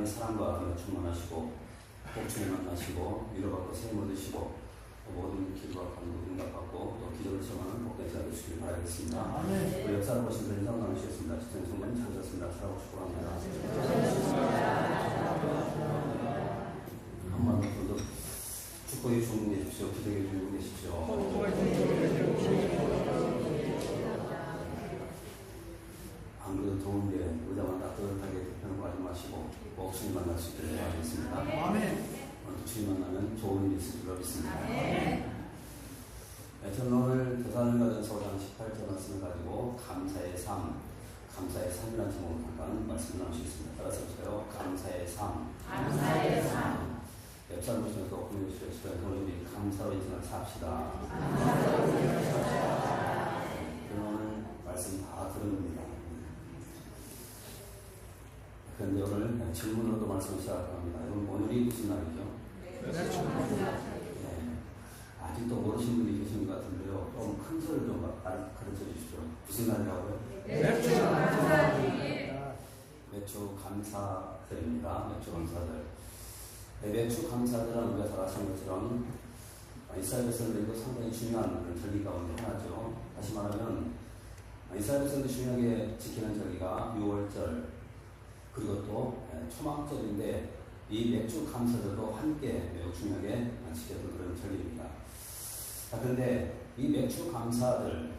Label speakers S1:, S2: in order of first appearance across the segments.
S1: 하나님의 사랑과 은혜 충만하시고 복충을 만나시고 위로받고 세임을 드시고 모든 기도와 간구 응답받고 또 기도를 청하는 복된 자 되시길 바라겠습니다. 우리 역사를 보신 인상 나누시겠습니다. 시청 성만 찾았습니다. 사랑하고 축복합니다. 한번 더 축복의 주문 계십시오. 기도의 주문 계십시오. 안 그래도 더운데 의자만 따뜻하게 마시고 꼭 주님 만날 수 있기를 바라겠습니다.
S2: 아멘.
S1: 오늘 주님 만나면 좋은 일이 있을 줄 믿습니다. 네, 저는 오늘 4장 18절 말씀을 가지고 감사의 삶, 감사의 삶이라는 제목으로 잠깐 말씀을 나누시겠습니다. 따라서 보세요. 감사의 삶.
S3: 감사의 삶.
S1: 웹사를 보시면서 공유해 주시겠어요. 우리 감사로 인생을 삽시다. 그럼 오늘 말씀 다 들은 겁니다. 그런데 오늘 질문으로도 말씀을 시작합니다. 여러분 오늘이 무슨 날이죠? 네. 아직도 모르시는 분이 계신 것 같은데요. 좀 큰 소리를 좀 가- 가르쳐 주십시오. 무슨 날이라고요? 매주 감사절입니다. 매주 감사절. 네, 매주 감사절은 우리가 잘 아시는 것처럼 이스라엘 백성들에게 상당히 중요한 그런 절기 가운데 하나죠. 다시 말하면 이스라엘 백성들이 중요하게 지키는 절기가 6월절 그리고 또 예, 초막절인데 이 맥주 감사절도 함께 매우 중요하게 지켜는 그런 절기입니다. 자, 그런데 이 맥주 감사들,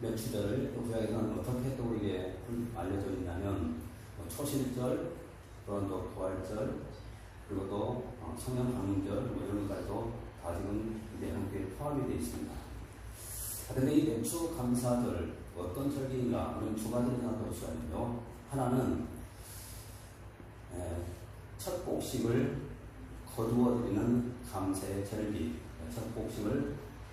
S1: 맥주절을 또 구약에서는 어떻게 또 우리에게 알려져 있냐면 뭐 초실절, 또는 또 부활절, 그리고 또 어, 성령 강림절 뭐 이런 것까지도 다 지금 이제 함께 포함이 되어 있습니다. 자, 근데 이 맥주 감사절 어떤 절기인가? 우리는 두 가지를 생각해 수가 있는데요. 하나는 에, 첫 곡식을 거두어 드리는 감사의 절기, 첫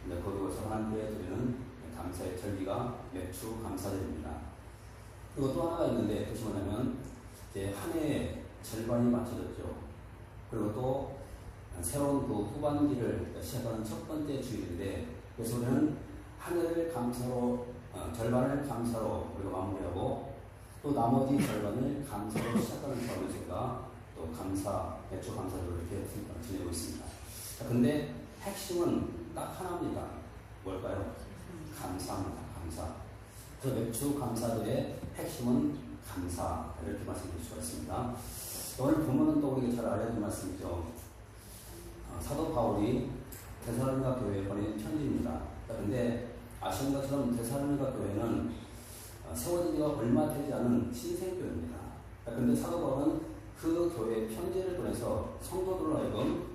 S1: 이제 거두어서 하나님께 드리는 감사의 절기가 맥주 감사절입니다. 그리고 또 하나가 있는데 그것이 뭐냐면 이제 한 해의 절반이 맞춰졌죠. 그리고 또 새로운 그 후반기를 시작하는 첫 번째 주일인데 그래서 우리는 한 해를 감사로 어, 절반을 감사로 우리가 마무리하고 또 나머지 절반을 감사로 시작하는 가운데서가 또 감사, 맥주 감사로 이렇게 지내고 있습니다. 자, 근데 핵심은 딱 하나입니다. 뭘까요? 감사입니다. 감사. 그래서 맥주 감사들의 핵심은 감사. 이렇게 말씀드릴 수가 있습니다. 오늘 본문은 또 우리가 잘 알려진 말씀이죠. 어, 사도 바울이 대사로니가 교회에 보낸 편지입니다. 그런데 아시는 것처럼 대사로니가 교회는 어, 세워진 지가 얼마 되지 않은 신생교회입니다. 그런데 사도 바울은 그 교회에 편지를 보내서 성도들로 하여금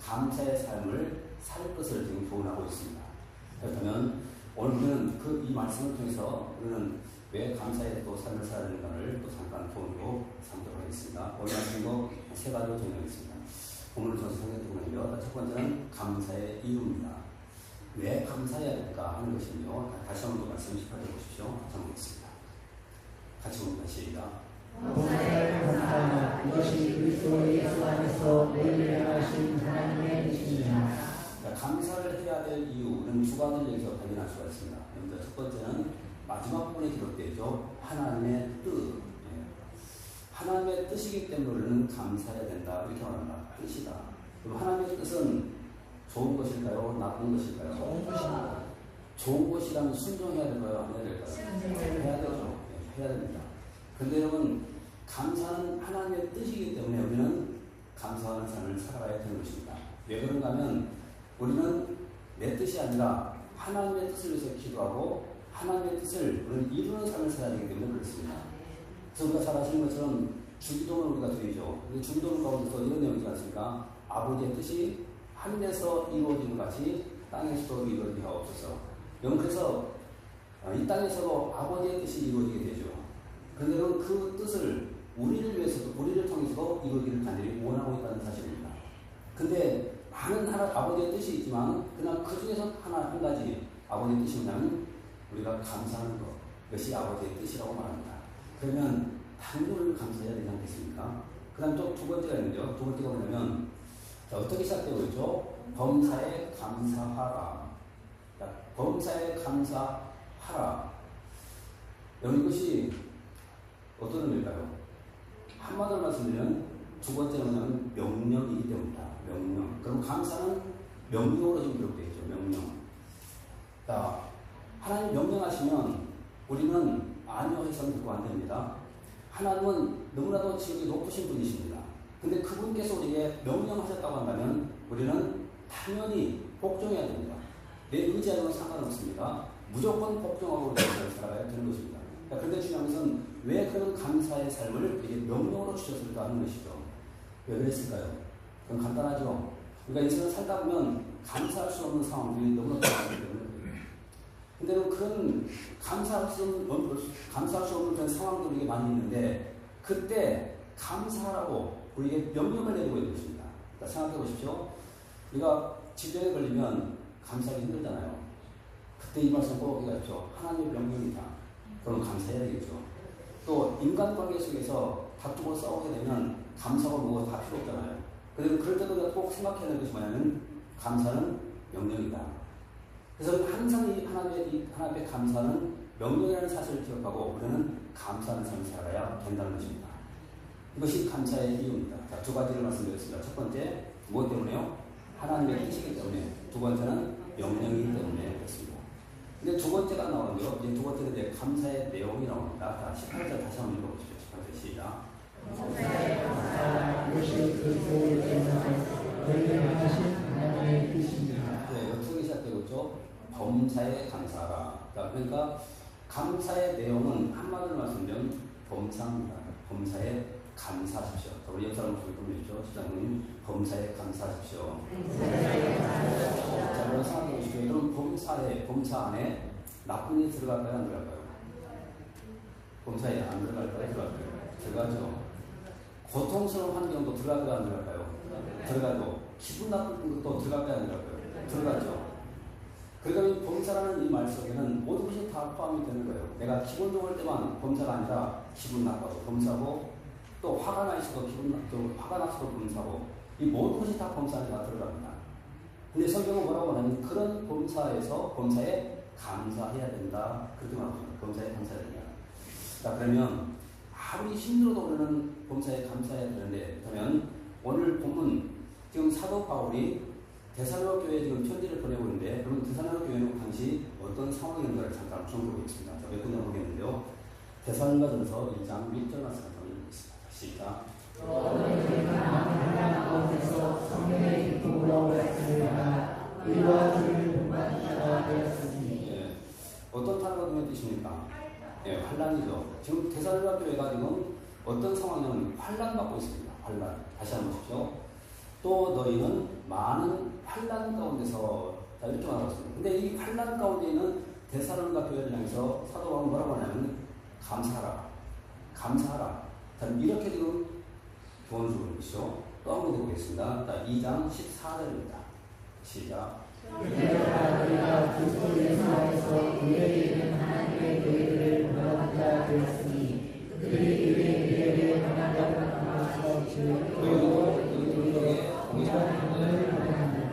S1: 감사의 삶을 살 것을 지금 교훈하고 있습니다. 그렇다면 오늘 우리는 그 이 말씀을 통해서 우리는 왜 감사의 또 삶을 살아야 되는가를 또 잠깐 교훈으로 삼도록 하겠습니다. 오늘 말씀도 세 가지로 정리하겠습니다. 오늘 저서 생각해보면요. 첫 번째는 감사의 이유입니다. 왜 감사해야 될까 하는 것이며 다시 한번 더 말씀 18절 보십시오. 보겠습니다. 같이 봅니다. 시작.
S3: 감사에 감사하며 이것이 그리스도 예수 안에서 우리를 향하신 하나님의 뜻이니라.
S1: 자, 감사를 해야 될 이유는 두 가지를 여기서 발견할 수가 있습니다. 먼저 첫 번째는 마지막 부분에 기록되죠. 하나님의 뜻. 예. 하나님의 뜻이기 때문에 우리는 감사해야 된다. 이렇게 말합니다. 뜻이다. 그럼 하나님의 뜻은 좋은 것일까요? 나쁜 것일까요?
S2: 좋은 것입니다.
S1: 좋은 것이라면 순종해야 될까요? 안 해야 될까요? 해야 되죠. 예, 해야 됩니다. 근데 여러분, 감사는 하나님의 뜻이기 때문에 우리는 감사하는 삶을 살아가야 되는 것입니다. 왜 그런가 하면 우리는 내 뜻이 아니라 하나님의 뜻을 위해서 기도하고 하나님의 뜻을 우리는 이루는 삶을 살아야 되기 때문에 그렇습니다. 그래서 우리가 잘 아시는 것처럼 주기도를 우리가 드리죠. 근데 주기도를 가운데서 이런 내용이 있지 않습니까? 아버지의 뜻이 하늘에서 이루어지는 것 같이 땅에서도 이루어지게 하옵소서. 그래서 어, 이 땅에서도 아버지의 뜻이 이루어지게 되죠. 그런데 그 뜻을 우리를 위해서도 우리를 통해서도 이루어지를 간절히 원하고 있다는 사실입니다. 근데 많은 하나 아버지의 뜻이 있지만 그냥 그 중에서 하나 한 가지 아버지의 뜻이 뭐냐면 우리가 감사하는 것 그것이 아버지의 뜻이라고 말합니다. 그러면 당연히 감사해야 되지 않겠습니까? 그 다음 또 두 번째가 있는데요. 두 번째가 뭐냐면 자, 어떻게 시작되고 있죠? 범사에 감사하라. 자, 범사에 감사하라. 여러분 이것이 어떤 의미일까요? 한마디로 말씀드리면 두 번째는 명령이기 때문이다. 명령. 그럼 감사는 명령으로 좀 기록되어 있죠. 명령. 자, 하나님 명령하시면 우리는 아니요 해서는 듣고 안 됩니다. 하나님은 너무나도 지극히 높으신 분이십니다. 근데 그분께서 우리에게 명령하셨다고 한다면 우리는 당연히 복종해야 됩니다. 내 의지하고는 상관없습니다. 무조건 복종하고 우리가 살아가야 되는 것입니다. 자, 그런데 중요한 것은 왜 그런 감사의 삶을 우리에게 명령으로 주셨을까 하는 것이죠. 왜 그랬을까요? 그건 간단하죠. 그러니까 인생을 살다 보면 감사할 수 없는 상황들이 너무나 많기 때문에 근데 그런 감사할 수 없는, 감사할 수 없는 그런 상황들이 많이 있는데 그때 감사하라고 우리에게 명령을 내리고 있는 것입니다. 그러니까 생각해 보십시오. 우리가 질병에 걸리면 감사하기 힘들잖아요. 그때 이 말씀 꼭 기억하십시오. 하나님의 명령이다. 그럼 감사해야 되겠죠. 또 인간관계 속에서 다투고 싸우게 되면 감사가 뭐가 다 필요 없잖아요. 그래서 그럴 때도 꼭 생각해야 되는 것이 뭐냐면 감사는 명령이다. 그래서 항상 이 하나님의, 이 하나님의 감사는 명령이라는 사실을 기억하고 우리는 감사하는 삶을 살아야 된다는 것입니다. 이것이 감사의 이유입니다. 자, 두 가지를 말씀드렸습니다. 첫 번째, 무엇 때문에요? 하나님의 뜻이기 때문에. 두 번째는 명령이기 때문에 그렇습니다. 근데 두 번째가 나오는데요. 이제 두 번째는 이제 감사의 내용이 나옵니다. 자, 18절 다시 한번 읽어보십시오. 18절 시작. 네, 어떻게 시작되고 있죠? 범사에 감사하라. 자, 그러니까 감사의 내용은 한마디로 말씀드리면 범사입니다. 범사에 감사하십시오. 자, 우리 역사를 분이죠. 시장님, 범사에 감사하십시오. 자, 그럼 생각해 보십시오. 여러분, 범사에, 범사 안에 나쁜 일이 들어갈까요? 안 들어갈까요? 범사에 안 들어갈까요? 들어갈까요? 들어가죠. 고통스러운 환경도 들어갈까요? 안 들어갈까요? 들어가죠. 기분 나쁜 것도 들어갈까요? 안 들어갈까요? 들어가죠. 그러니까 이 범사라는 이 말 속에는 모든 것이 다 포함이 되는 거예요. 내가 기분 좋을 때만 범사가 아니라 기분 나빠도 범사고 또 화가 나 있어도 기분 나, 또 화가 나서도 범사고 이 모든 것이 다 범사 안에 다 들어갑니다. 근데 성경은 뭐라고 하냐면 그런 범사에서 범사에 감사해야 된다. 그렇게 말합니다. 범사에 감사해야 된다. 자, 그러면 아무리 힘들어도 우리는 범사에 감사해야 되는데, 그러면 오늘 본문, 지금 사도 바울이 대사로 교회에 지금 편지를 보내고 있는데, 그러면 대사로 교회는 당시 어떤 상황인가를 잠깐 점검해보겠습니다. 자, 몇 군데 보겠는데요. 대사로전서 1장 1절 말씀 한번 읽겠습니다. 시작. 예, 어떤 탄로가 눈에 띄십니까? 예, 환란이죠. 지금 대사로가 교회가 지금 어떤 상황이냐면 환란 받고 있습니다. 환란. 다시 한번 보십시오. 또 너희는 많은 환란 가운데서 자 이렇게 말하고 있습니다. 근데 이 환란 가운데 있는 대사로가 교회를 향해서 사도 바울은 뭐라고 하냐면 감사하라. 감사하라. 자 이렇게 지금 있는 것이죠. 또 한번 해보겠습니다. 자 2장 14절입니다. 시작.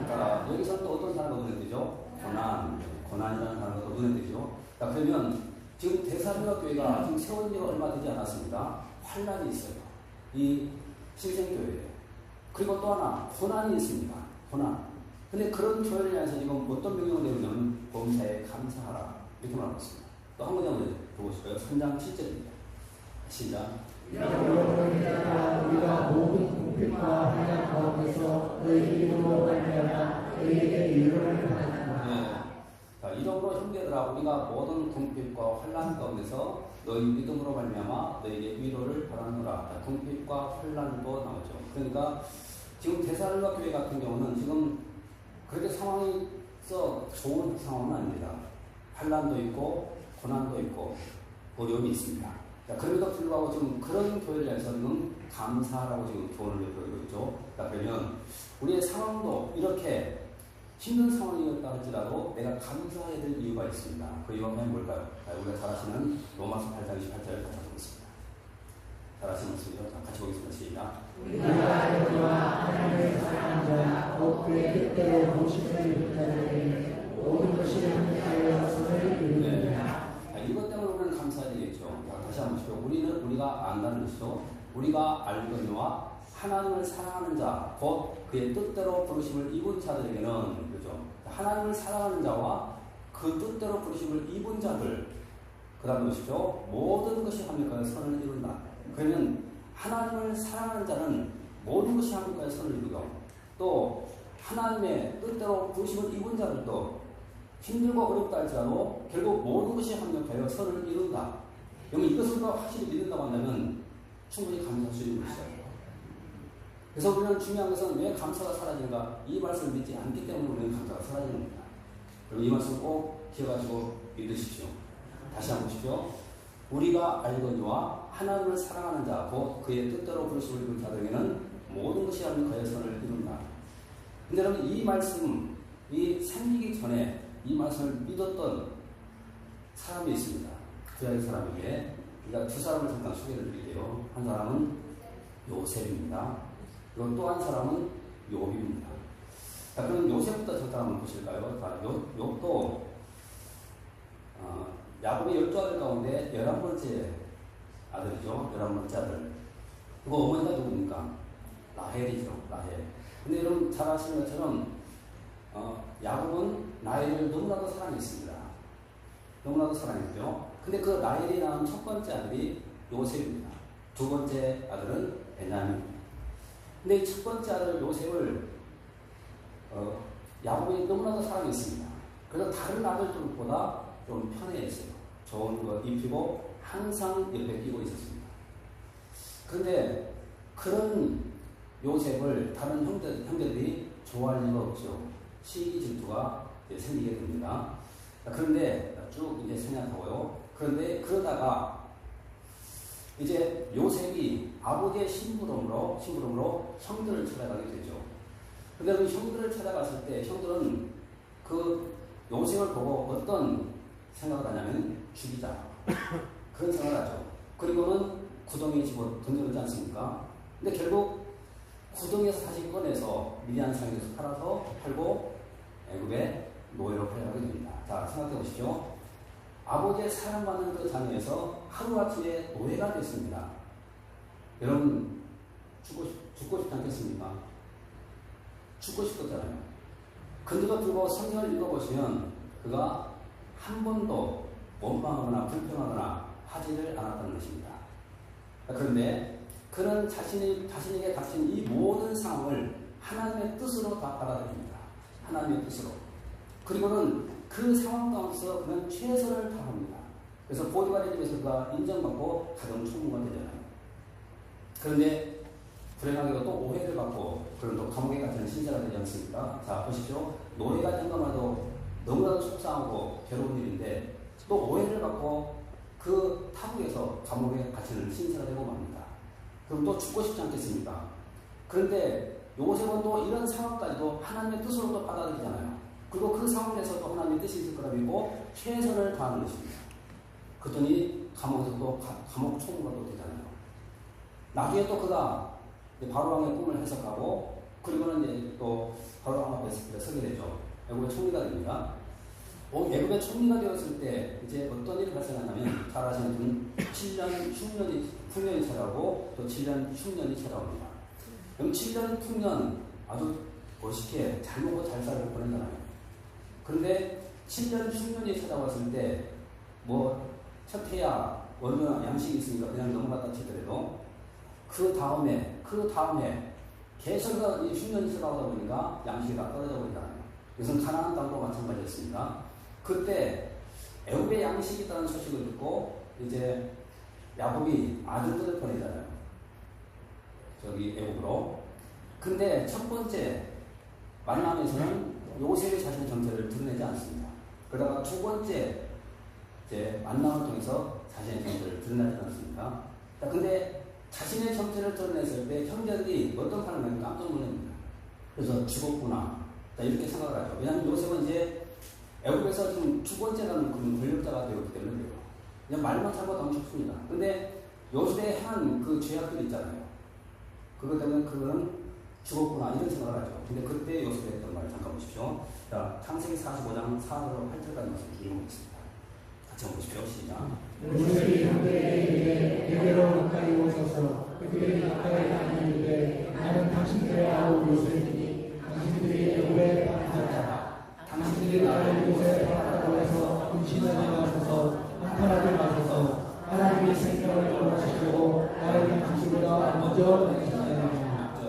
S3: 자,
S1: 여기서 또 어떤 단어가 눈에 띄죠? 고난, 고난이라는 단어가 눈에 띄죠. 자, 그러면 지금 대사로가 교회가 지금 세운 지가 얼마 되지 않았습니다. 환란이 있어요. 이 신생교회에. 그리고 또 하나, 고난이 있습니다. 고난. 근데 그런 교회를 향해서 지금 어떤 명령을 내리냐면 범사에 감사하라. 이렇게 말하고 있습니다. 또한 한번 보고 싶어요. 3장 7절입니다. 시작.
S3: 우리가 모든 공평과 환란 가운데서 너희 이름으로 말미암아 너희에게 위로를 받았다.
S1: 네. 자, 이러므로 형제들아 우리가 모든 궁핍과 환란 가운데서 너희 믿음으로 말미암아 너희에게 위로를 바라노라. 자, 궁핍과 환란도 나오죠. 그러니까 지금 대사로가 교회 같은 경우는 지금 그렇게 상황이 써 좋은 상황은 아닙니다. 환란도 있고 고난도 있고 어려움이 있습니다. 자, 그럼에도 불구하고 지금 그런 교회를 위해서는 감사라고 지금 교훈을 내고 있죠. 자, 그러면 우리의 상황도 이렇게 힘든 상황이었다 할지라도 내가 감사해야 될 이유가 있습니다. 그 이유가 뭘까요? 자, 우리가 잘 아시는 로마서 8장 28절을 같이 보겠습니다. 잘 아시는 말씀이죠? 자, 같이 보겠습니다. 시작.
S3: 우리가 하나님을 사랑하는 자야 곧 그의 뜻대로 입은 자들에게 모든 것이 함께하여 선을 이루느니라.
S1: 자, 이것 때문에 우리는 감사해야 되겠죠. 자, 다시 한번 보시죠. 우리는 우리가 안다는 것이죠. 우리가 알거니와 하나님을 사랑하는 자, 곧 그의 뜻대로 부르심을 입은 자들에게는? 하나님을 사랑하는 자와 그 뜻대로 부르심을 입은 자들 그 다음에 보십시오. 모든 것이 합력하여 선을 이룬다. 그러면 하나님을 사랑하는 자는 모든 것이 합력하여 선을 이루고 또 하나님의 뜻대로 부르심을 입은 자들도 힘들고 어렵다 할지라도 결국 모든 것이 합력하여 선을 이룬다. 그러면 이것을 더 확실히 믿는다고 한다면 충분히 감사할 수 있는 것이죠. 그래서 우리는 중요한 것은 왜 감사가 사라지는가? 이 말씀을 믿지 않기 때문에 우리는 감사가 사라지는 겁니다. 그럼 이 말씀 꼭 기억하시고 믿으십시오. 다시 한번 보십시오. 우리가 알거니와 하나님을 사랑하는 자, 곧 그의 뜻대로 부르심을 입은 자들에게는 모든 것이 합력하여 선을 이룬다. 근데 여러분 이 말씀, 이 생기기 전에 이 말씀을 믿었던 사람이 있습니다. 구약의 사람에게 그러니까 두 사람을 잠깐 소개를 드릴게요. 한 사람은 요셉입니다. 그리고 또 한 사람은 요비입니다. 자, 그럼 요셉부터 잠깐 한번 보실까요? 자, 요, 요도 어, 야곱의 열두 아들 가운데 열한 번째 아들이죠. 열한 번째 아들. 그리고 어머니가 누굽니까? 라헬이죠. 라헬. 근데 여러분 잘 아시는 것처럼 어, 야곱은 라헬을 너무나도 사랑했습니다. 너무나도 사랑했죠. 근데 그 라헬이 낳은 첫 번째 아들이 요셉입니다. 두 번째 아들은 베냐민입니다. 근데 이첫 번째 아들 요셉을 어, 야곱이 너무나도 사랑했습니다. 그래서 다른 아들들보다 좀 편해했어요. 좋은 거 입히고 항상 옆에 끼고 있었습니다. 그런데 그런 요셉을 다른 형제, 형제들이 좋아할 리가 없죠. 시기 질투가 생기게 됩니다. 자, 그런데 쭉 이제 생각하고요. 그런데 그러다가 이제 요셉이 아버지의 심부름으로 심부름으로 형들을 찾아가게 되죠. 근데 그 형들을 찾아갔을 때 형들은 그 요셉을 보고 어떤 생각을 하냐면 죽이자 그런 생각을 하죠. 그리고는 구덩이에 집어 던져놓지 않습니까? 근데 결국 구덩이에서 다시 꺼내서 미디안 상에서 팔아서 팔고 애굽의 노예로 팔려가게 됩니다. 자 생각해 보십시오. 아버지의 사랑받는 그 자녀에서 하루아침에 노예가 됐습니다. 여러분 죽고, 싶, 죽고 싶지 않겠습니까? 죽고 싶었잖아요. 근데도 불구하고 성경을 읽어보시면 그가 한 번도 원망하거나 불평하거나 하지를 않았다는 것입니다. 그런데 그는 자신이, 자신에게 닥친 이 모든 상황을 하나님의 뜻으로 다 받아들입니다. 하나님의 뜻으로. 그리고는 그 상황 가운데서 그는 최선을 다합니다. 그래서 집에서 그가 인정받고 가정 총무가 되잖아요. 그런데 불행하게도 또 오해를 받고 그런 또 감옥에 갇히는 신자가 되지 않습니까? 자 보십시오. 노예가 된 것만도 너무나도 속상하고 괴로운 일인데 또 오해를 받고 그 타국에서 감옥에 갇히는 신자가 되고 맙니다. 그럼 또 죽고 싶지 않겠습니까? 그런데 요셉은 또 이런 상황까지도 하나님의 뜻으로 또 받아들이잖아요. 그리고 그 상황에서 또 하나님의 뜻이 있을 거라 믿고 최선을 다하는 것입니다. 그랬더니 감옥에서 또 가, 감옥 총무가 또 되잖아요. 나중에 또 그가 바로왕의 꿈을 해석하고 그리고는 이제 또 바로왕 앞에 서게 되죠. 애굽의 총리가 됩니다. 어, 애굽의 총리가 되었을 때 이제 어떤 일이 발생하냐면 잘 아시는 분 7년 흉년이 풍년이 찾아오고 또 7년 흉년이 찾아옵니다. 그럼 7년 풍년 아주 멋있게 잘 먹고 잘 살고 보내잖아요. 그런데 7년 흉년이 찾아왔을 때 뭐 첫해야 얼마나 양식이 있으니까 그냥 넘어갔다 치더라도 그 다음에 그 다음에 계속 이 흉년이 찾아오다 보니까 양식이 다 떨어져 버리잖아요. 이것은 가나안 땅도 마찬가지였습니다. 그때 애굽에 양식이 있다는 소식을 듣고 이제 야곱이 아들들을 보내잖아요. 저기 애굽으로. 근데 첫 번째 만남에서는 요셉이 자신의 정체를 드러내지 않습니다. 그러다가 두 번째 이제 만남을 통해서 자신의 정체를 드러내지 않습니다. 자, 근데 자신의 정체를 드러냈을 때 형제들이 어떤 반응을 깜짝 놀랍니다. 그래서 죽었구나. 자, 이렇게 생각을 하죠. 왜냐하면 요셉은 이제 애국에서 지금 두 번째라는 그런 권력자가 되었기 때문에 그래요. 그냥 말만 잘못하면 죽습니다. 근데 요셉의 행한 그 죄악들 있잖아요. 그것 때문에 그거는 죽었구나 이런 생각을 하죠. 근데 그때 요셉이 했던 말 잠깐 보십시오. 자, 창세기 45장 4절로 8절까지 말씀 읽어보겠습니다. 같이 보십시오. 시작.
S3: 요셉이 형제에게 내게로 가까이 오셔서 그들이 가까이 하는 일에 먼저 맺으셨느니라
S1: 6절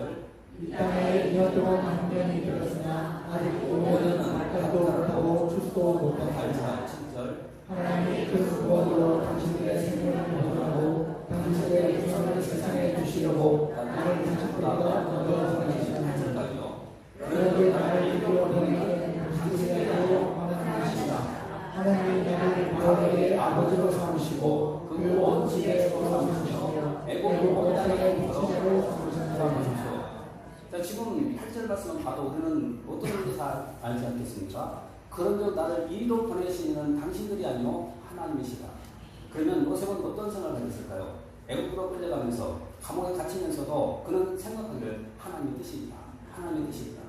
S3: 이 땅에 2년 동안 한년이 들었으나 아직 오늘은 말까지도 못하고 출도 못하고
S1: 8절 7절
S3: 하나님이 그 구원으로 당신들의 생명을 보존하고 당신들의 유성을 세상에 주시려고 나를 당신들보다 먼저 보내셨습니다.
S1: 8절까지요
S3: 그러기 나를 이끌어 보내는 당신에게로 하나님이시다. 하나님이 나를 바로에게 아버지로 삼으시고 그 온 집에 거하시며 애국 온 땅의 목자로 삼으셨느라
S1: 보십시오. 자, 8절 말씀을 봐도 우리는 어떤 건지 다 알지 않겠습니까? 그런데 나를 이리로 보내시는 당신들이 아니요 하나님이시다. 그러면 요셉은 어떤 생각을 가졌을까요? 애국으로 끌려가면서 감옥에 갇히면서도 그는 생각하기를 하나님의 뜻이다. 하나님의 뜻이다.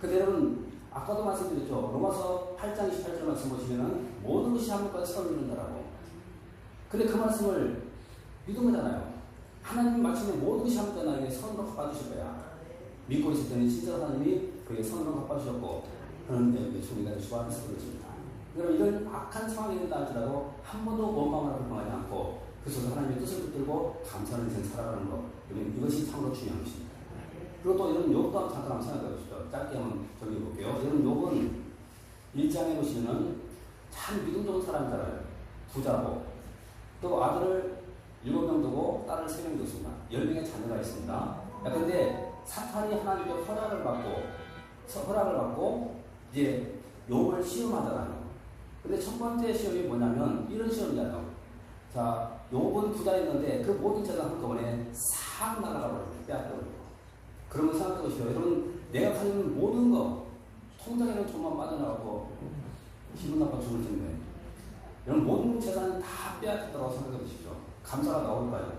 S1: 근데 여러분 아까도 말씀드렸죠. 로마서 8장 28절 말씀 보시면은 모든 것이 한국까지 서로 이룬다라고. 근데 그 말씀을 믿은 거잖아요. 하나님 마침내 모든 것이 한국까 나에게 선으로 갚아주실 거야. 믿고 때는 진짜 하나님이 그에게 선으로 갚아주셨고 그런데 총리가 주관해서 그렇습니다. 그럼 이런 악한 상황이 된다 할지라도 한 번도 원망을 불평하지 않고 그 속에서 하나님의 뜻을 붙들고 감사하는 인생 살아가는 것 이것이 참으로 중요한 것입니다. 그리고 또 이런 욕도 한번 잠깐 생각해 보시죠. 짧게 한번 정리해 볼게요. 여러분 욕은 일장에 보시면은 참 믿음 좋은 사람이잖아요. 부자고 또 아들을 일곱 명 두고 딸을 세명 뒀습니다. 열 명의 자녀가 있습니다. 그런데 사탄이 하나님께 허락을 받고 서- 허락을 받고 이제 욕을 시험하잖아요. 근데 첫 번째 시험이 뭐냐면 이런 시험이잖아요. 자, 욕은 부자였는데 그 모든 재산 한꺼번에 싹 날아가 버려요. 빼앗겨버리고. 그러면 생각해 보시죠. 여러분, 내가 있는 모든 거, 통장에는 돈만 빠져나가고, 기분 나빠 죽을 텐데. 여러분, 모든 재산이 다 빼앗겼다고 생각해 보십시오. 감사가 나올까요?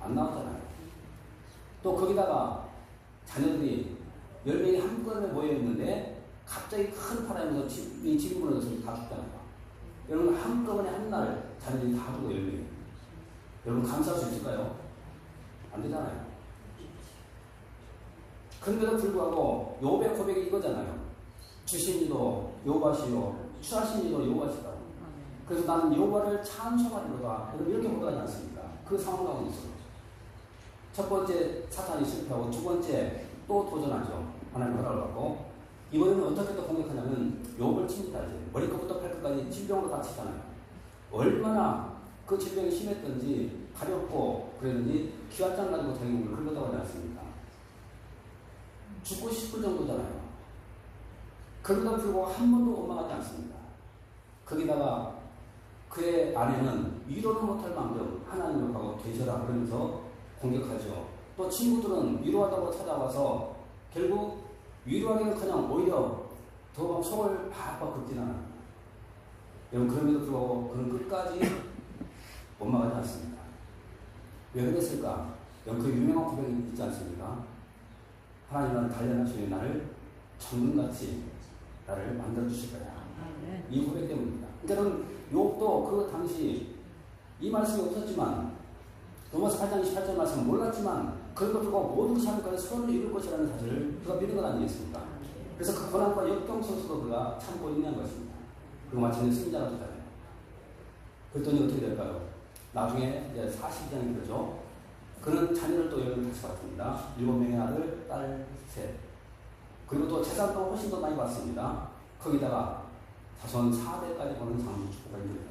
S1: 안 나오잖아요. 또 거기다가 자녀들이 열 명이 한꺼번에 모여 있는데 갑자기 큰 바람에서 집이 집이 무너져서 다 죽잖아요. 여러분 한꺼번에 한 날 자녀들이 다 죽어 열 명이. 여러분 감사할 수 있을까요? 안 되잖아요. 그런데도 불구하고 요배 고백이 이거잖아요. 주신 이도 요바시요, 취하신 이도 요바시다. 그래서 나는 요바를 찬송하리로다. 여러분 이렇게 고백하지 않습니까? 그 상황 가운데 있어요. 첫 번째 사탄이 실패하고 두 번째 또 도전하죠. 하나님 허락을 받고 이번에는 어떻게 또 공격하냐면 욕을 칩니다. 이제 머리끝부터 발끝까지 질병으로 다 치잖아요. 얼마나 그 질병이 심했던지 가렵고 그랬는지 기와장 가지고 대국을 긁었다고 하지 않습니까? 죽고 싶을 정도잖아요. 그러다 불구하고 한 번도 원망하지 않습니다. 거기다가 그의 아내는 위로는 못할 만큼 하나님을 가고 되셔라 그러면서 공격하죠. 또 친구들은 위로하다고 찾아와서 결국 위로하기는 그냥 오히려 더 막 속을 박박 않아요. 여러분 그럼에도 불구하고 그는 끝까지 원망하지 않습니다. 왜 그랬을까? 여러분 그 유명한 고백이 있지 않습니까? 하나님은 단련하시는 나를 정금같이 나를 만들어주실 거야. 이 고백 때문입니다. 그러니까 욕도 그 당시 이 말씀이 없었지만 로마서 8장 28절 말씀은 몰랐지만 그것도 불구하고 모든 사람까지 선을 이룰 것이라는 사실을 그가 믿은 것 아니겠습니까? 그래서 그 고난과 역경 속에서도 그가 참고 있는 것입니다. 그리고 마침내 승자가 되잖아요. 그랬더니 어떻게 될까요? 나중에 이제 40장이 되죠. 그는 자녀를 또 여러 다시 받습니다. 일곱 명의 아들, 딸, 셋. 그리고 또 재산도 훨씬 더 많이 받습니다. 거기다가 자손 4대까지 보는 장수 축복을.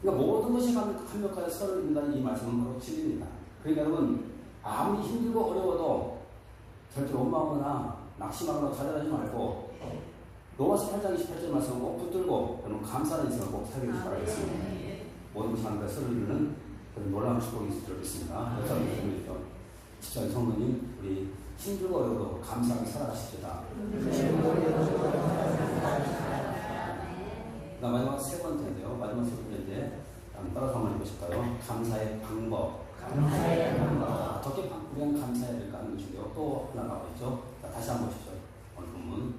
S1: 그러니까 모든 것이 완벽하게 서를 인다는 이 말씀은 바로 진리입니다. 그러니까 여러분 아무리 힘들고 어려워도 절대 원망하거나 낙심하거나 좌절하지 말고 로마서 8장 28절 말씀을 꼭 붙들고 여러분 감사하는 인생을 꼭 살기를 바라겠습니다. 모든 것이 하나님과 서를 이루는 그런 놀라운 축복이 있도록 믿습니다. 여러분 주님이죠. 집사님 성도님 우리 힘들고 어려워도 감사하게 살아가십시다. 나 마지막 세 번째인데요. 마지막 세 번째인데 따라서 한번 해보실까요? 감사의 방법.
S3: 감사의 방법.
S1: 아, 어떻게 방- 우리가 감사해야 될까 하는 것인데요. 또 하나 나와 있죠. 자, 다시 한번 보시죠. 오늘 본문.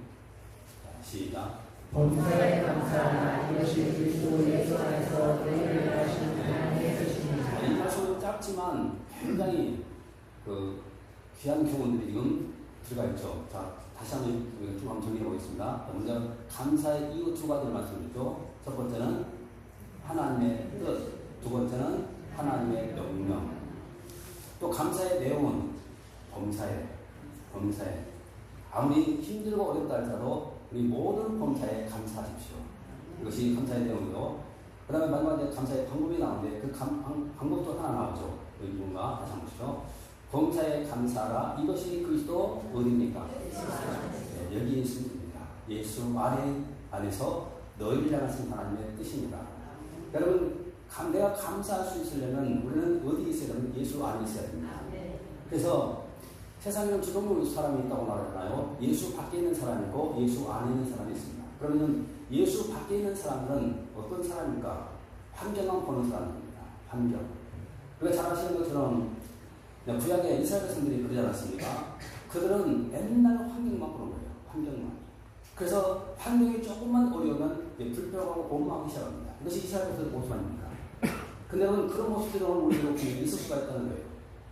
S1: 자, 시작.
S3: 범사에 감사하나 이것이 그리스도 예수 안에서 너희를 하신 하나님의 뜻입니다.
S1: 이 말씀은 짧지만 굉장히 그 귀한 교훈들이 지금 들어가 있죠. 자, 다시 한번 우리가 쭉 한번 정리해 보겠습니다. 먼저 감사의 이유 두 가지를 말씀드렸죠. 첫 번째는 하나님의 뜻, 두 번째는 하나님의 명령. 또 감사의 내용은 범사에, 범사에. 아무리 힘들고 어렵다 할지라도 우리 모든 범사에 감사하십시오. 이것이 감사의 내용이고, 그 다음에 마지막에 감사의 방법이 나오는데 그 감, 방, 방법도 하나 나오죠. 여기 뭔가 다시 한번 보시죠. 범사에 감사라 이것이 그리스도 어디입니까? 네, 여기 있습니다. 예수 안에 안에서 너희를 향하신 하나님의 뜻입니다. 여러분 감, 내가 감사할 수 있으려면 우리는 어디 있어야 되면 예수 안에 있어야 됩니다. 그래서 세상에는 두 종류 사람이 있다고 말하잖아요. 예수 밖에 있는 사람이고 예수 안에 있는 사람이 있습니다. 그러면 예수 밖에 있는 사람들은 어떤 사람입니까? 환경만 보는 사람입니다. 환경. 우리가 잘 아시는 것처럼 구약의 이스라엘 백성들이 그러지 않았습니까? 그들은 맨날 환경만 보는 거예요. 환경만. 그래서 환경이 조금만 어려우면 불평하고 원망하기 시작합니다. 이것이 이스라엘 백성의 모습입니다. 근데 여러분 그런 모습들이 오늘 우리로 있을 수가 있다는 거예요.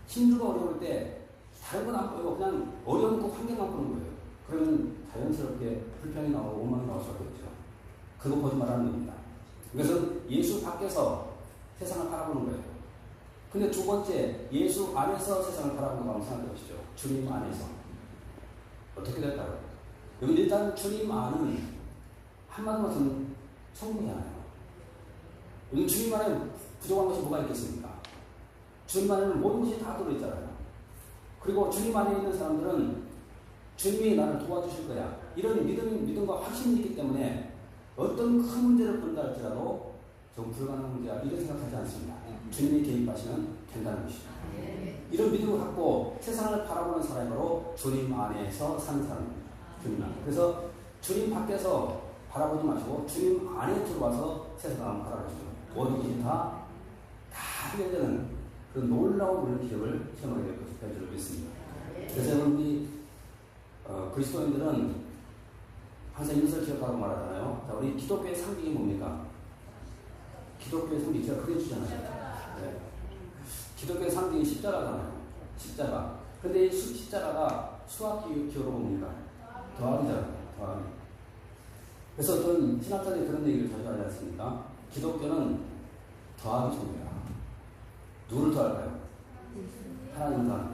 S1: 힘들고 어려울 때 다른 건 안 보이고 그냥 어려운 그 환경만 보는 거예요. 그러면 자연스럽게 불평이 나오고 원망이 나올 수밖에 없죠. 그거 보지 말라는 겁니다. 그것은 예수 밖에서 세상을 바라보는 거예요. 근데 두 번째, 예수 안에서 세상을 바라보는 거 한번 생각해 보시죠. 주님 안에서. 어떻게 될까요? 여기 일단 주님 안은 한마디로 는 성공이잖아요. 여기 주님 안에 부족한 것이 뭐가 있겠습니까? 주님 안에는 것이 다 들어있잖아요. 그리고 주님 안에 있는 사람들은 주님이 나를 도와주실 거야. 이런 믿음, 믿음과 확신이 있기 때문에 어떤 큰 문제를 본다 할지라도 좀 불가능한 문제야. 이런 생각하지 않습니다. 주님이 개입하시면 된다는 것이죠. 이런 믿음을 갖고 세상을 바라보는 사람으로 주님 안에서 사는 사람입니다. 주님 안에. 그래서 주님 밖에서 바라보지 마시고 주님 안에 들어와서 세상을. 모든 것이 다, 다 해결되는 그 놀라운 그런 기억을 체험하게 될 것을 줄 믿습니다. 그래서 여러분이 어, 그리스도인들은 항상 이것을 기억하고 말하잖아요. 자, 우리 기독교의 상징이 뭡니까? 기독교의 상징 제가 그려주잖아요. 네. 기독교의 상징이 십자가잖아요. 십자가. 근데 이 수- 십자가가 수학 기- 기호로 뭡니까? 더하기잖아요. 더하기. 그래서 어떤 신학자들이 그런 얘기를 자주 하지 않습니까? 기독교는 더하기 종교야. 누구를 더할까요? 하나님을 더하는.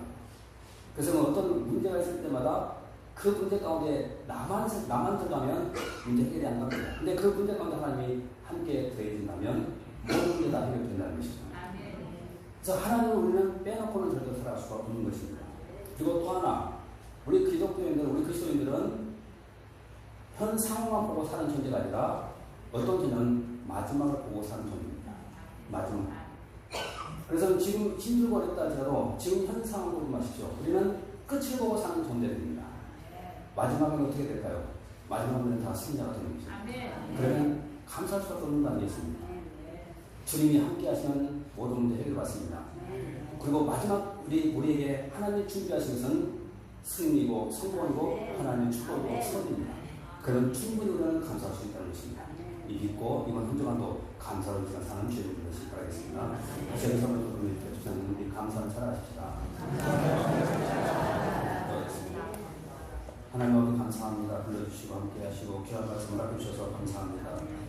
S1: 그래서 뭐 어떤 문제가 있을 때마다 그 문제 가운데 나만, 나만 들어가면 문제 해결이 안 갑니다. 근데 그 문제 가운데 하나님이 함께 더해진다면 모든 문제 다 해결된다는 것이죠. 그래서 하나님을 우리는 빼놓고는 절대 살아갈 수가 없는 것입니다. 그리고 또 하나, 우리 기독교인들, 우리 그리스도인들은 현 상황만 보고 사는 존재가 아니라 어떤 존재는 마지막을 보고 사는 존재입니다. 마지막. 그래서 지금 힘들고 어렵다 하더라도 지금 현 상황을 보지 마십시오. 우리는 끝을 보고 사는 존재들입니다. 마지막은 어떻게 될까요? 마지막은 다 승자가 되는 거죠. 그러면 감사할 수밖에 없는 거 아니겠습니까? 주님이 함께 하시면 모든 문제 해결받습니다. 그리고 마지막 우리, 우리에게 하나님이 준비하신 것은 승리고 성공이고 하나님의 축복이고 선입니다. 그런 충분히 우리는 감사할 수 있다는 것입니다. 이 믿고 이번 한 주간도 감사로 지난 사는 주의 되시기 바라겠습니다. 다시 한번 선물 좀 주시는 우리 감사를. 기도하겠습니다. 하나님 아버지 감사합니다. 불러주시고 함께 하시고 귀한 말씀을 아껴주셔서 감사합니다.